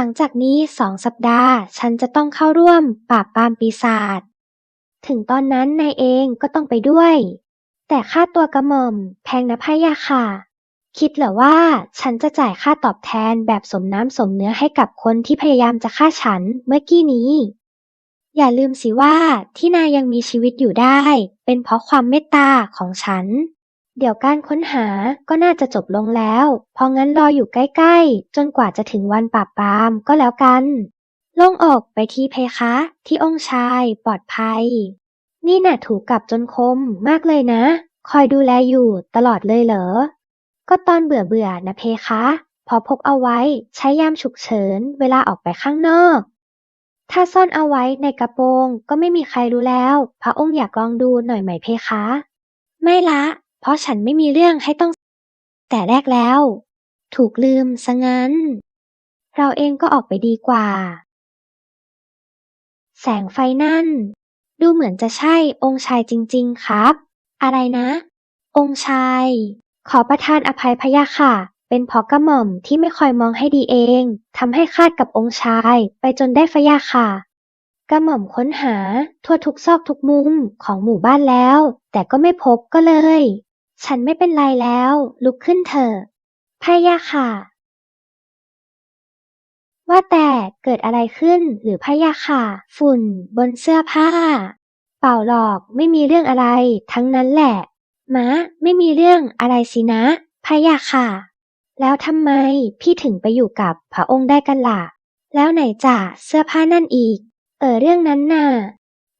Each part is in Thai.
หลังจากนี้สองสัปดาห์ ฉันจะต้องเข้าร่วมปราบปรามปีศาจ ถึงตอนนั้นนายเองก็ต้องไปด้วย แต่ค่าตัวกระหม่อม แพงนะพะยะค่ะ คิดเหรอว่าฉันจะจ่ายค่าตอบแทนแบบสมน้ำสมเนื้อให้กับคนที่พยายามจะฆ่าฉันเมื่อกี้นี้ อย่าลืมสิว่าที่นายยังมีชีวิตอยู่ได้ เป็นเพราะความเมตตาของฉัน เดี๋ยวการค้นหาก็น่าจะจบลงแล้ว เพราะงั้นรออยู่ใกล้ๆ จนกว่าจะถึงวันปราบปรามก็แล้วกัน โล่งอกไปที่เพคะ ที่องค์ชายปลอดภัย นี่น่ะถูกกับจนคมมากเลยนะ คอยดูแลอยู่ตลอดเลยเหรอ ก็ตอนเบื่อเบื่อๆนะเพคะ พอพกเอาไว้ใช้ยามฉุกเฉินเวลาออกไปข้างนอก ถ้าซ่อนเอาไว้ในกระโปรงก็ไม่มีใครรู้แล้ว พระองค์อยากลองดูหน่อยไหมเพคะ ไม่ละ เพราะฉันไม่มีเรื่องให้ต้อง แต่แรกแล้ว ถูกลืมซะงั้น เราเองก็ออกไปดีกว่า แสงไฟนั่น ดูเหมือนจะใช่องค์ชายจริง ๆ ครับ อะไรนะ องค์ชาย ขอประทานอภัยพะยะค่ะ เป็นพราะกระหม่อมที่ไม่คอยมองให้ดีเองทำให้คาดกับองค์ชาย ไปจนได้พะยะค่ะกระหม่อมค้นหาทั่วทุกซอกทุกมุมของหมู่บ้านแล้ว แต่ก็ไม่พบก็เลย ฉันไม่เป็นไรแล้ว ลุกขึ้นเถอะพะยะค่ะ ว่าแต่เกิดอะไรขึ้นหรือพะยะค่ะ ฝุ่น บนเสื้อผ้า เปล่าหรอกไม่มีเรื่องอะไร ทั้งนั้นแหละมะไม่มีเรื่องอะไรสินะพะยะค่ะ แล้วทำไมพี่ถึงไปอยู่กับพระองค์ได้กันล่ะ แล้วไหนจ่ะเสื้อผ้านั่นอีก เออเรื่องนั้นน่ะ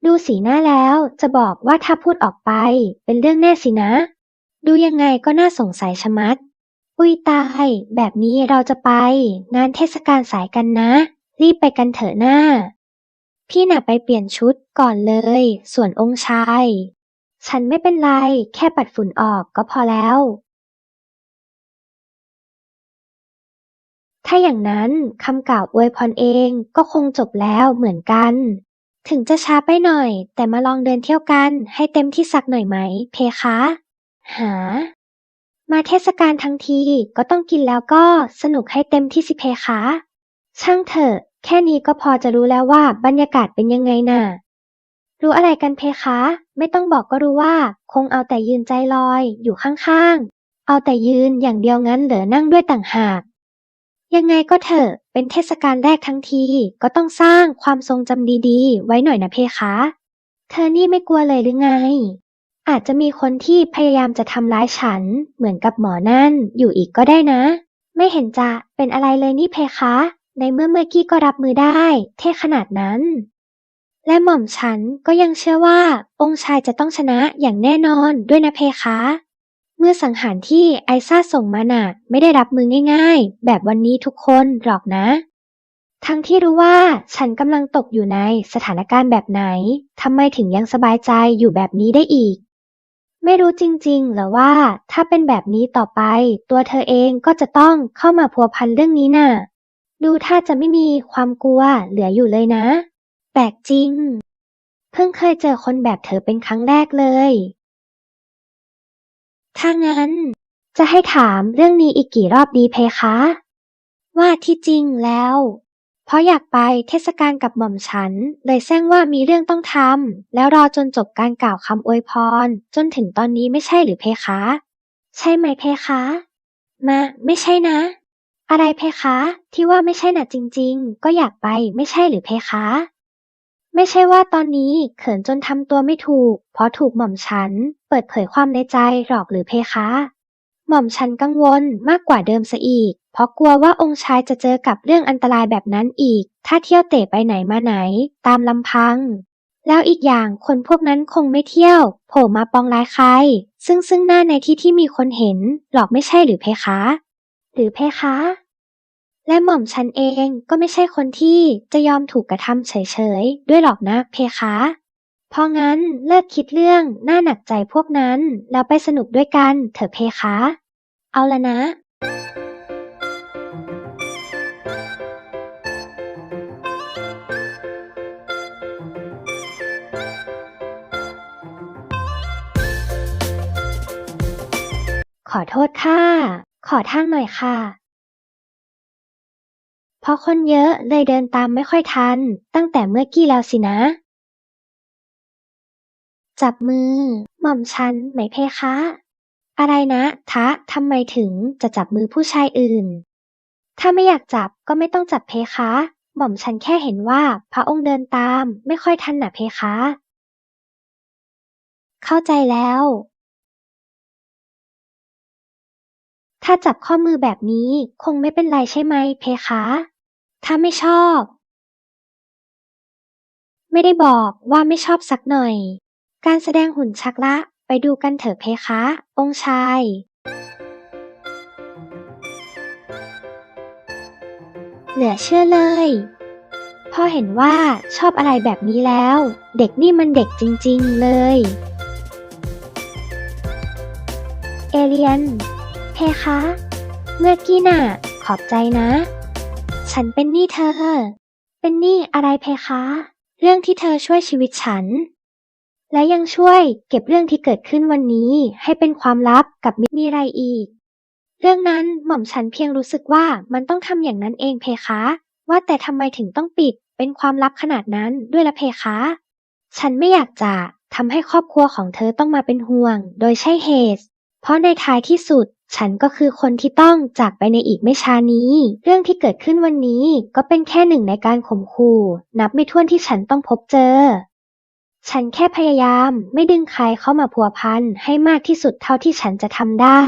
ดูสีหน้าแล้วจะบอกว่าถ้าพูดออกไปเป็นเรื่องแน่สินะ ดูยังไงก็น่าสงสัยชะมัด อุ้ยตาย แบบนี้เราจะไป งานเทศกาลสายกันนะ รีบไปกันเถอะหน้า พี่หน่ะไปเปลี่ยนชุดก่อนเลย ส่วนองค์ชาย ฉันไม่เป็นไร แค่ปัดฝุ่นออกก็พอแล้ว ถ้าอย่างนั้นคำกล่าวอวยพรเองก็คงจบแล้วเหมือนกัน ถึงจะช้าไปหน่อย แต่มาลองเดินเที่ยวกันให้เต็มที่สักหน่อยไหม เพคะ หา มาเทศกาลทั้งทีก็ต้องกินแล้วก็สนุกให้เต็มที่สิเพคะ ช่างเถอะ แค่นี้ก็พอจะรู้แล้วว่าบรรยากาศเป็นยังไงน่ะ รู้อะไรกันเพคะ ไม่ต้องบอกก็รู้ว่า คงเอาแต่ยืนใจลอยอยู่ข้างๆ เอาแต่ยืนอย่างเดียวงั้นเหรอนั่งด้วยต่างหากยังไงก็เถอะเป็นเทศกาลแรกทั้งทีก็ต้องสร้างความทรงจำดีๆ ไว้หน่อยนะเพคะ เธอนี่ไม่กลัวเลยหรือไง อาจจะมีคนที่พยายามจะทำร้ายฉัน เหมือนกับหมอนั่น อยู่อีกก็ได้นะ ไม่เห็นจะเป็นอะไรเลยนี่เพคะ ในเมื่อเมื่อกี้ก็รับมือได้ เท่ขนาดนั้น และหม่อมฉันก็ยังเชื่อว่า องค์ชายจะต้องชนะอย่างแน่นอนด้วยนะเพคะ เมื่อสังหารที่ไอซ่าส่งมาหน่ะ ไม่ได้รับมือง่าย ๆ แบบวันนี้ทุกคนหรอกนะทั้งที่รู้ว่าฉันกำลังตกอยู่ในสถานการณ์แบบไหน ทำไมถึงยังสบายใจอยู่แบบนี้ได้อีก ไม่รู้จริง ๆ เหรอว่า ถ้าเป็นแบบนี้ต่อไป ตัวเธอเองก็จะต้องเข้ามาพัวพันเรื่องนี้น่ะ ดูถ้าจะไม่มีความกลัวเหลืออยู่เลยนะ แปลกจริง เพิ่งเคยเจอคนแบบเธอเป็นครั้งแรกเลย ถ้างั้น จะให้ถามเรื่องนี้อีกกี่รอบดีเพคะ ว่าที่จริงแล้ว เพราะอยากไปเทศกาลกับหม่อมฉัน เลยแซงว่ามีเรื่องต้องทำแล้วรอจนจบการกล่าวคำอวยพร จนถึงตอนนี้ไม่ใช่หรือเพคะ ใช่ไหมเพคะ มา ไม่ใช่นะ อะไรเพคะ ที่ว่าไม่ใช่น่ะจริง ๆ ก็อยากไปไม่ใช่หรือเพคะ ไม่ใช่ว่าตอนนี้เขินจนทำตัวไม่ถูก เพราะถูกหม่อมฉัน เปิดเผยความในใจหรอกหรือเพคะ หม่อมฉันกังวลมากกว่าเดิมซะอีก เพราะกลัวว่าองค์ชายจะเจอกับเรื่องอันตรายแบบนั้นอีก ถ้าเที่ยวเตะไปไหนมาไหน ตามลำพัง แล้วอีกอย่างคนพวกนั้นคงไม่เที่ยว โผล่มาปองร้ายใคร ซึ่งซึ่งหน้าในที่ที่มีคนเห็นหรอกไม่ใช่หรือเพคะ หรือเพคะ และหม่อมฉันเองก็ไม่ใช่คนที่จะยอมถูกกระทำเฉยๆ ด้วยหรอกนะเพคะ เพราะงั้นเลิกคิดเรื่องน่าหนักใจพวกนั้น แล้วไปสนุกด้วยกันเถอะเพคะ เอาละนะขอโทษค่ะ ขอทางหน่อยค่ะพราะคนเยอะเลยเดินตามไม่ค่อยทัน ตั้งแต่เมื่อกี้แล้วสินะ จับมือ หม่อมฉันไหมเพคะ อะไรนะทะทำไมถึงจะจับมือผู้ชายอื่น ถ้าไม่อยากจับก็ไม่ต้องจับเพคะ หม่อมฉันแค่เห็นว่าพระองค์เดินตามไม่ค่อยทันน่ะเพคะ เข้าใจแล้ว ถ้าจับข้อมือแบบนี้คงไม่เป็นไรใช่ไหมเพคะ ถ้าไม่ชอบ ไม่ได้บอกว่าไม่ชอบสักหน่อย การแสดงหุ่นชักละไปดูกันเถอะเพคะ องค์ชายเหลือเชื่อเลย พอเห็นว่าชอบอะไรแบบนี้แล้ว เด็กนี่มันเด็กจริงๆเลย เอเลียน เพคะ เมื่อกี้น่ะ ขอบใจนะ ฉันเป็นหนี้เธอ เป็นหนี้อะไรเพคะ เรื่องที่เธอช่วยชีวิตฉัน และยังช่วยเก็บเรื่องที่เกิดขึ้นวันนี้ให้เป็นความลับกับมิมีไรอีก เรื่องนั้นหม่อมฉันเพียงรู้สึกว่ามันต้องทำอย่างนั้นเองเพคะ ว่าแต่ทำไมถึงต้องปิดเป็นความลับขนาดนั้นด้วยละเพคะ ฉันไม่อยากจะทำให้ครอบครัวของเธอต้องมาเป็นห่วง โดยใช่เหตุ เพราะในท้ายที่สุด ฉันก็คือคนที่ต้องจากไปในอีกไม่ช้านี้ เรื่องที่เกิดขึ้นวันนี้ก็เป็นแค่หนึ่งในการข่มขู่ นับไม่ถ้วนที่ฉันต้องพบเจอ ฉันแค่พยายามไม่ดึงใครเข้ามาพัวพันให้มากที่สุดเท่าที่ฉันจะทำได้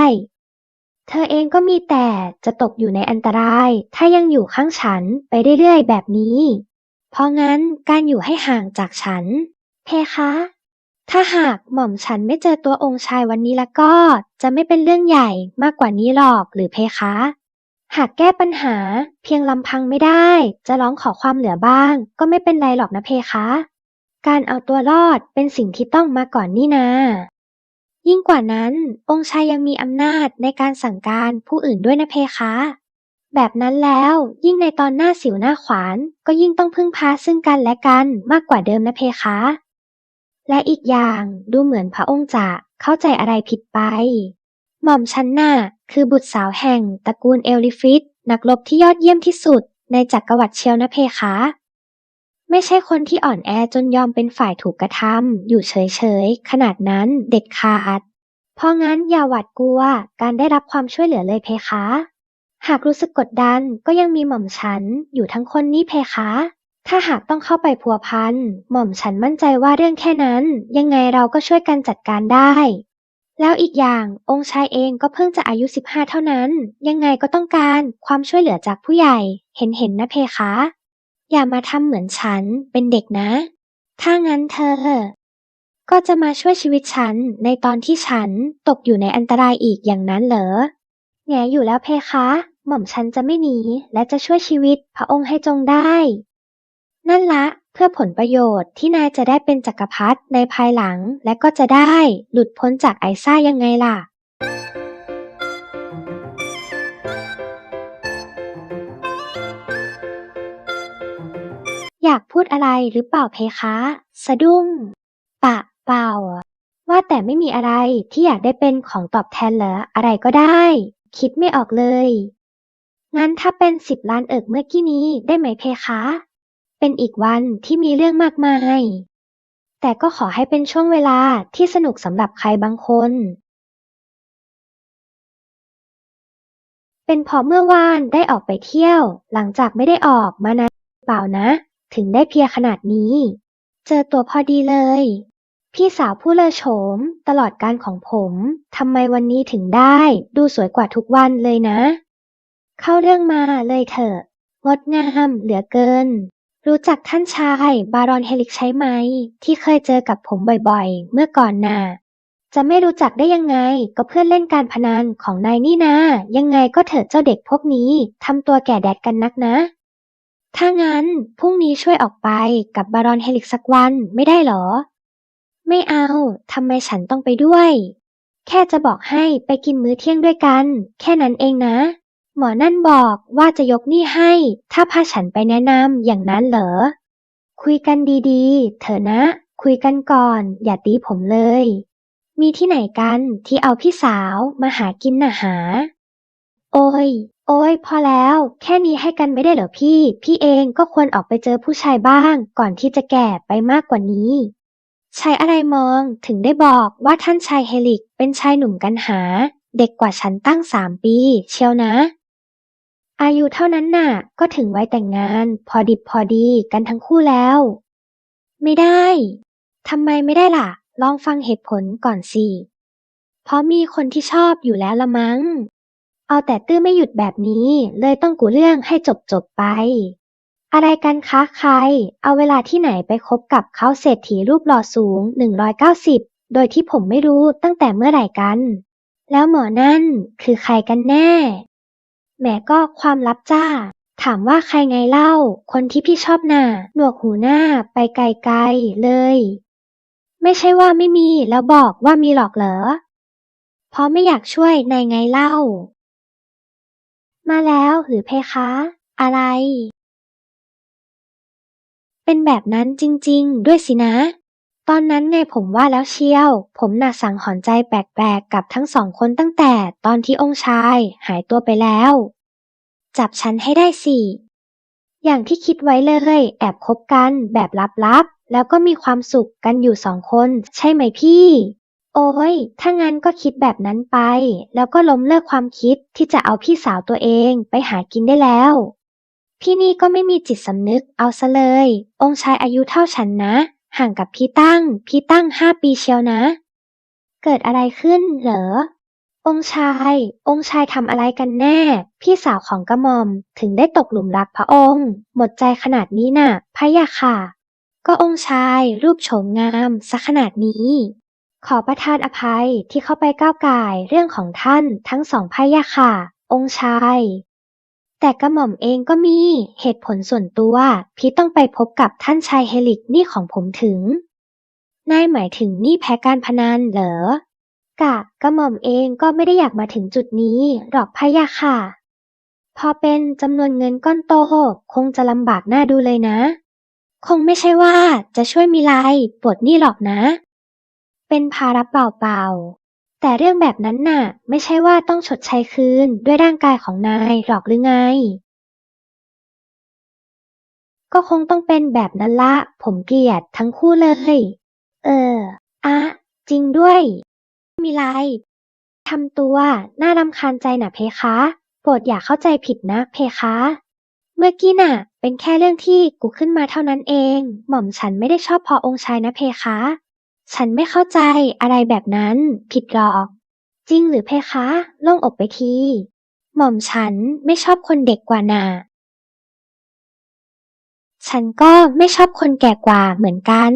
เธอเองก็มีแต่จะตกอยู่ในอันตราย ถ้ายังอยู่ข้างฉันไปเรื่อยๆแบบนี้ เพราะงั้นการอยู่ให้ห่างจากฉัน เพคะ ถ้าหากหม่อมฉันไม่เจอตัวองค์ชายวันนี้แล้วก็ จะไม่เป็นเรื่องใหญ่มากกว่านี้หรอกหรือเพคะ หากแก้ปัญหาเพียงลำพังไม่ได้ จะร้องขอความเหลือบ้าง ก็ไม่เป็นไรหรอกนะเพคะ การเอาตัวรอดเป็นสิ่งที่ต้องมาก่อนนี่นา ยิ่งกว่านั้น องค์ชายยังมีอำนาจในการสั่งการผู้อื่นด้วยนะเพคะ แบบนั้นแล้วยิ่งในตอนหน้าสิวหน้าขวาน ก็ยิ่งต้องพึ่งพาซึ่งกันและกันมากกว่าเดิมนะเพคะ และอีกอย่างดูเหมือนพระองค์จะเข้าใจอะไรผิดไป หม่อมฉันน่ะคือบุตรสาวแห่งตระกูลเอลลิฟิตนักรบที่ยอดเยี่ยมที่สุดในจักรวรรดิเชียวนะเพคะ ไม่ใช่คนที่อ่อนแอจนยอมเป็นฝ่ายถูกกระทำอยู่เฉยๆ ขนาดนั้นเด็ดขาด เพราะงั้นอย่าหวาดกลัวการได้รับความช่วยเหลือเลยเพคะ หากรู้สึกกดดันก็ยังมีหม่อมฉันอยู่ทั้งคนนี่เพคะ ถ้าหากต้องเข้าไปพัวพันหม่อมฉันมั่นใจว่าเรื่องแค่นั้น ยังไงเราก็ช่วยกันจัดการได้ แล้วอีกอย่างองค์ชายเองก็เพิ่งจะอายุ 15 เท่านั้น ยังไงก็ต้องการความช่วยเหลือจากผู้ใหญ่ เห็นเห็นนะเพคะ อย่ามาทำเหมือนฉันเป็นเด็กนะ ถ้างั้นเธอ ก็จะมาช่วยชีวิตฉันในตอนที่ฉันตกอยู่ในอันตรายอีกอย่างนั้นเหรอแงอยู่แล้วเพคะ หม่อมฉันจะไม่หนีและจะช่วยชีวิตพระองค์ให้จงได้ นั่นละเพื่อผลประโยชน์ที่นายจะได้เป็นจักรพรรดิในภายหลังและก็จะได้หลุดพ้นจากไอซ่ายังไงล่ะ อยากพูดอะไรหรือเปล่าเพคะ สะดุ้ง ปะเปล่า ว่าแต่ไม่มีอะไรที่อยากได้เป็นของตอบแทนเหรออะไรก็ได้ คิดไม่ออกเลย งั้นถ้าเป็นสิบล้านเอิกเมื่อกี้นี้ได้ไหมเพคะ เป็นอีกวันที่มีเรื่องมากมาย แต่ก็ขอให้เป็นช่วงเวลาที่สนุกสำหรับใครบางคนเป็นเพราะเมื่อวานได้ออกไปเที่ยว หลังจากไม่ได้ออกมานานเปล่านะ ถึงได้เพียขนาดนี้ เจอตัวพอดีเลย พี่สาวผู้เลอโฉม ตลอดการของผมทำไมวันนี้ถึงได้ดูสวยกว่าทุกวันเลยนะ เข้าเรื่องมาเลยเถอะงดงามเหลือเกิน รู้จักท่านชายบารอนเฮลิกใช่ไหม ที่เคยเจอกับผมบ่อยๆ เมื่อก่อนน่ะจะไม่รู้จักได้ยังไงก็เพื่อนเล่นการพนันของนายนี่นา ยังไงก็เถิดเจ้าเด็กพวกนี้ทำตัวแก่แดดกันนักนะ ถ้างั้นพรุ่งนี้ช่วยออกไปกับบารอนเฮลิกสักวันไม่ได้หรอ ไม่เอาทำไมฉันต้องไปด้วย แค่จะบอกให้ไปกินมื้อเที่ยงด้วยกัน แค่นั้นเองนะ หมอนั่นบอกว่าจะยกหนี้ให้ ถ้าพาฉันไปแนะนำอย่างนั้นเหรอ คุยกันดีๆ เถอะนะ คุยกันก่อน อย่าตีผมเลย มีที่ไหนกันที่เอาพี่สาวมาหากินน่ะหา โอ้ย โอ๊ย พอแล้ว แค่นี้ให้กันไม่ได้เหรอพี่ พี่เองก็ควรออกไปเจอผู้ชายบ้าง ก่อนที่จะแก่ไปมากกว่านี้ใช้อะไรมองถึงได้บอกว่าท่านชายเฮลิกเป็นชายหนุ่มกันหา เด็กกว่าฉันตั้งสามปี เชียวนะ อายุเท่านั้นน่ะ ก็ถึงไว้แต่งงาน พอดิบพอดีกันทั้งคู่แล้ว ไม่ได้ทำไมไม่ได้ล่ะ ลองฟังเหตุผลก่อนสิเพราะมีคนที่ชอบอยู่แล้วละมั้ง เอาแต่ตื้อไม่หยุดแบบนี้ เลยต้องกูเรื่องให้จบจบๆไป อะไรกันคะใคร เอาเวลาที่ไหนไปคบกับเขาเศรษฐีรูปหล่อสูง 190 โดยที่ผมไม่รู้ตั้งแต่เมื่อไหร่กัน แล้วหมอนั่นคือใครกันแน่ แหมก็ความลับจ้า ถามว่าใครไงเล่า คนที่พี่ชอบหน่ะหนวกหูหน้าไปไกลๆเลย ไม่ใช่ว่าไม่มีแล้วบอกว่ามีหรอกเหรอเพราะไม่อยากช่วยนายไงเล่า มาแล้วหรือเพคะ อะไร เป็นแบบนั้นจริงๆ ด้วยสินะ ตอนนั้นไงผมว่าแล้วเชียว ผมน่ะสังหรณ์ใจแปลกๆ กับทั้งสองคนตั้งแต่ตอนที่องค์ชายหายตัวไปแล้ว จับฉันให้ได้สิอย่างที่คิดไว้เลยแอบคบกันแบบลับๆ แล้วก็มีความสุขกันอยู่สองคน ใช่ไหมพี่ โอ้ยถ้างั้นก็คิดแบบนั้นไป แล้วก็ล้มเลิกความคิดที่จะเอาพี่สาวตัวเองไปหากินได้แล้ว พี่นี่ก็ไม่มีจิตสำนึกเอาซะเลย องค์ชายอายุเท่าฉันนะ ห่างกับพี่ตั้ง พี่ตั้งห้าปีเชียวนะ เกิดอะไรขึ้นเหรอ องค์ชาย องค์ชายทำอะไรกันแน่ พี่สาวของกระหม่อมถึงได้ตกหลุมรักพระองค์ หมดใจขนาดนี้น่ะพะยะค่ะ ก็องค์ชายรูปโฉมงามซะขนาดนี้ ขอประทานอภัยที่เข้าไปก้าวก่ายเรื่องของท่านทั้งสองพะยะค่ะ องค์ชาย แต่กระหม่อมเองก็มีเหตุผลส่วนตัวที่ต้องไปพบกับท่านชายเฮลิกนี่ของผมถึง นายหมายถึงนี่แพ้การพนันเหรอ กะกระหม่อมเองก็ไม่ได้อยากมาถึงจุดนี้หรอกพะยะค่ะ พอเป็นจำนวนเงินก้อนโตคงจะลำบากหน้าดูเลยนะ คงไม่ใช่ว่าจะช่วยมีลายปลดหนี้หรอกนะ เป็นภาระเปล่าๆ แต่เรื่องแบบนั้นน่ะ ไม่ใช่ว่าต้องชดใช้คืนด้วยร่างกายของนายหรอกหรือไง ก็คงต้องเป็นแบบนั้นละ ผมเกลียดทั้งคู่เลย เออ อะจริงด้วย มีไรทำตัวน่ารำคาญใจน่ะเพคะโปรดอย่าเข้าใจผิดนะเพคะ เมื่อกี้น่ะ เป็นแค่เรื่องที่กูขึ้นมาเท่านั้นเอง หม่อมฉันไม่ได้ชอบพอองค์ชายนะเพคะ ฉันไม่เข้าใจอะไรแบบนั้น ผิดหรอก จริงหรือเพคะโล่งอกไปที หม่อมฉันไม่ชอบคนเด็กกว่าน่ะฉันก็ไม่ชอบคนแก่กว่าเหมือนกัน